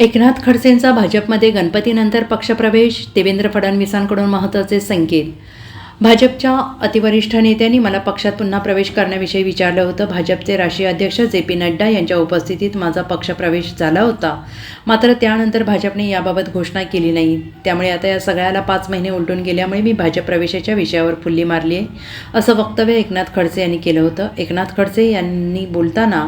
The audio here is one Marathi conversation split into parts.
एकनाथ खडसेंचा भाजपमध्ये गणपतीनंतर पक्षप्रवेश देवेंद्र फडणवीसांकडून महत्त्वाचे संकेत. भाजपच्या अतिवरिष्ठ नेत्यांनी मला पक्षात पुन्हा प्रवेश करण्याविषयी विचारलं होतं. भाजपचे राष्ट्रीय अध्यक्ष जे पी नड्डा यांच्या उपस्थितीत माझा पक्षप्रवेश झाला होता. मात्र त्यानंतर भाजपने याबाबत घोषणा केली नाही. त्यामुळे आता या सगळ्याला पाच महिने उलटून गेल्यामुळे मी भाजप प्रवेशाच्या विषयावर फुल्ली मारली आहे असं वक्तव्य एकनाथ खडसे यांनी केलं होतं. एकनाथ खडसे यांनी बोलताना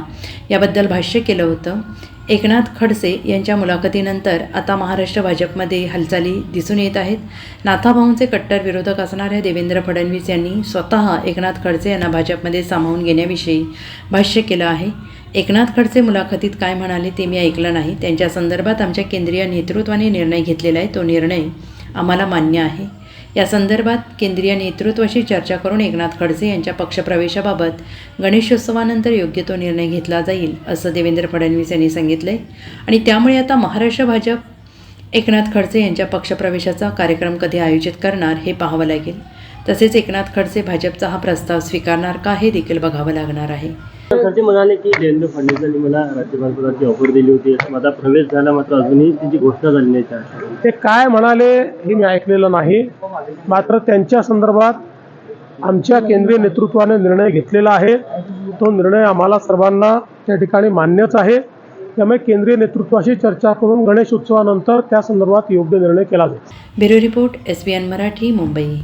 याबद्दल भाष्य केलं होतं. एकनाथ खडसे यांच्या मुलाखतीनंतर आता महाराष्ट्र भाजपमध्ये हालचाली दिसून येत आहेत. नाथाभाऊंचे कट्टर विरोधक असणाऱ्या देवेंद्र फडणवीस यांनी स्वतः एकनाथ खडसे यांना भाजपमध्ये सामावून घेण्याविषयी भाष्य केलं आहे. एकनाथ खडसे मुलाखतीत काय म्हणाले ते मी ऐकलं नाही. त्यांच्या संदर्भात आमच्या केंद्रीय नेतृत्वाने निर्णय घेतलेला आहे. तो निर्णय आम्हाला मान्य आहे. या संदर्भात केंद्रीय नेतृत्वाशी चर्चा करून एकनाथ खडसे यांच्या पक्षप्रवेशाबाबत गणेशोत्सवानंतर योग्य तो निर्णय घेतला जाईल असं देवेंद्र फडणवीस यांनी सांगितलं आहे आणि त्यामुळे आता महाराष्ट्र भाजप एकनाथ खडसे यांच्या पक्षप्रवेशाचा कार्यक्रम कधी आयोजित करणार हे पाहावं लागेल. तसेच एकनाथ खडसे भाजपचा हा प्रस्ताव स्वीकारणार का हे देखील बघावं लागणार आहे. म्हणाले की देवेंद्र फडणवीसांनी मला राज्यपालपदाची ऑफर दिली होती. माझा प्रवेश झाला मात्र अजूनही त्याची घोषणा झाली नाही. ते काय म्हणाले हे मी ऐकलेलं नाही. मात्र त्यांच्या संदर्भात आमच्या केंद्रीय नेतृत्वाने निर्णय घेतलेला आहे. तो निर्णय आम्हाला सर्वांना त्या ठिकाणी मान्यच आहे. त्यामुळे केंद्रीय नेतृत्वाशी चर्चा करून गणेश उत्सवानंतर त्या संदर्भात योग्य निर्णय केला जाईल. Bureau report S Marathi Mumbai.